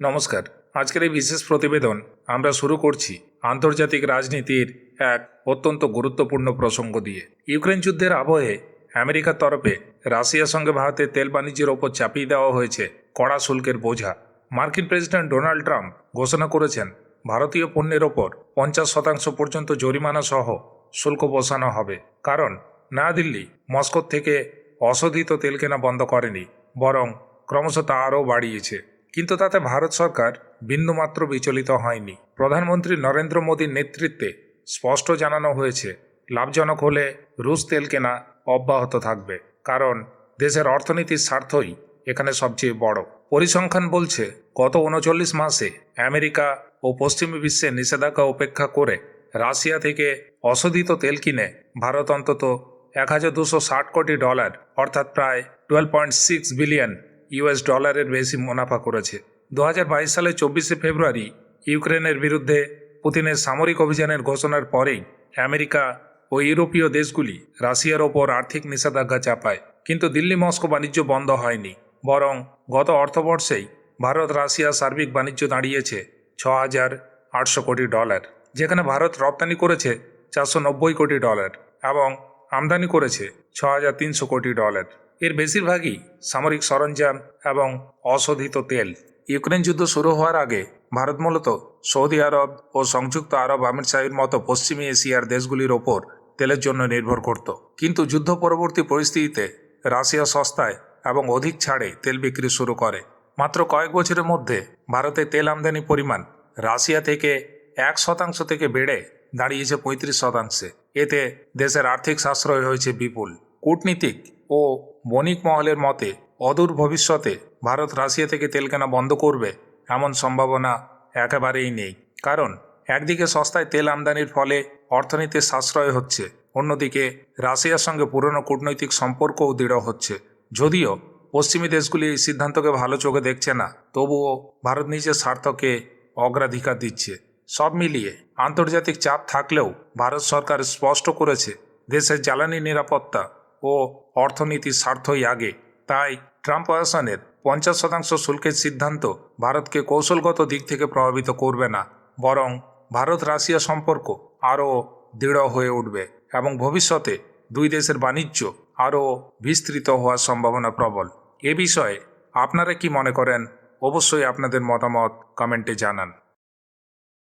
নমস্কার। আজকের এই বিশেষ প্রতিবেদন আমরা শুরু করছি আন্তর্জাতিক রাজনীতির এক অত্যন্ত গুরুত্বপূর্ণ প্রসঙ্গ দিয়ে। ইউক্রেন যুদ্ধের আবহে আমেরিকার তরফে রাশিয়ার সঙ্গে ভারতের তেল বাণিজ্যের ওপর চাপিয়ে দেওয়া হয়েছে কড়া শুল্কের বোঝা। মার্কিন প্রেসিডেন্ট ডোনাল্ড ট্রাম্প ঘোষণা করেছেন, ভারতীয় পণ্যের ওপর পঞ্চাশ শতাংশ পর্যন্ত জরিমানা সহ শুল্ক বসানো হবে। কারণ নয়াদিল্লি মস্কো থেকে অশোধিত তেল কেনা বন্ধ করেনি, বরং ক্রমশ তা আরও বাড়িয়েছে। কিন্তু তাতে ভারত সরকার বিন্দুমাত্র বিচলিত হয়নি। প্রধানমন্ত্রী নরেন্দ্র মোদীর নেতৃত্বে স্পষ্ট জানানো হয়েছে, লাভজনক হলে রুশ তেল কেনা অব্যাহত থাকবে, কারণ দেশের অর্থনীতির স্বার্থই এখানে সবচেয়ে বড়। পরিসংখ্যান বলছে, গত উনচল্লিশ মাসে আমেরিকা ও পশ্চিমী বিশ্বে নিষেধাজ্ঞা উপেক্ষা করে রাশিয়া থেকে অশোধিত তেল কিনে ভারত অন্তত এক হাজার দুশো ষাট কোটি ডলার, অর্থাৎ প্রায় twelve point six billion US ডলারের বেশি মুনাফা করেছে। দু সালের চব্বিশে ফেব্রুয়ারি ইউক্রেনের বিরুদ্ধে পুতিনের সামরিক অভিযানের ঘোষণার পরেই আমেরিকা ও ইউরোপীয় দেশগুলি রাশিয়ার ওপর আর্থিক নিষেধাজ্ঞা চাপায়। কিন্তু দিল্লি মস্কো বাণিজ্য বন্ধ হয়নি, বরং গত অর্থবর্ষেই ভারত রাশিয়া সার্বিক বাণিজ্য দাঁড়িয়েছে ছ হাজার আটশো কোটি ডলার, যেখানে ভারত রপ্তানি করেছে চারশো নব্বই কোটি ডলার এবং আমদানি করেছে ছ হাজার তিনশো কোটি ডলার। এর বেশিরভাগই সামরিক সরঞ্জাম এবং অশোধিত তেল। ইউক্রেন যুদ্ধ শুরু হওয়ার আগে ভারত মূলত সৌদি আরব ও সংযুক্ত আরব আমিরশাহীর মতো পশ্চিমী এশিয়ার দেশগুলির ওপর তেলের জন্য নির্ভর করত। কিন্তু যুদ্ধ পরবর্তী পরিস্থিতিতে রাশিয়া সস্তায় এবং অধিক ছাড়ে তেল বিক্রি শুরু করে। মাত্র কয়েক বছরের মধ্যে ভারতে তেল আমদানি পরিমাণ রাশিয়া থেকে এক শতাংশ থেকে বেড়ে দাঁড়িয়েছে পঁয়ত্রিশ শতাংশে। এতে দেশের আর্থিক সাশ্রয় হয়েছে বিপুল। কূটনীতিক ও বণিক মহলের মতে, অদূর ভবিষ্যতে ভারত রাশিয়া থেকে তেল কেনা বন্ধ করবে এমন সম্ভাবনা একেবারেই নেই। কারণ, একদিকে সস্তায় তেল আমদানির ফলে অর্থনীতির সাশ্রয় হচ্ছে, অন্যদিকে রাশিয়ার সঙ্গে পুরনো কূটনৈতিক সম্পর্কও দৃঢ় হচ্ছে। যদিও পশ্চিমী দেশগুলি এই সিদ্ধান্তকে ভালো চোখে দেখছে না, তবুও ভারত নিজের স্বার্থকে অগ্রাধিকার দিচ্ছে। সব মিলিয়ে আন্তর্জাতিক চাপ থাকলেও ভারত সরকার স্পষ্ট করেছে, দেশের জ্বালানি নিরাপত্তা ও অর্থনীতির স্বার্থই আগে। তাই ট্রাম্প প্রশাসনের পঞ্চাশ শতাংশ শুল্কের সিদ্ধান্ত ভারতকে কৌশলগত দিক থেকে প্রভাবিত করবে না, বরং ভারত রাশিয়া সম্পর্ক আরও দৃঢ় হয়ে উঠবে এবং ভবিষ্যতে দুই দেশের বাণিজ্য আরও বিস্তৃত হওয়ার সম্ভাবনা প্রবল। এ বিষয়ে আপনারা কি মনে করেন? অবশ্যই আপনাদের মতামত কমেন্টে জানান।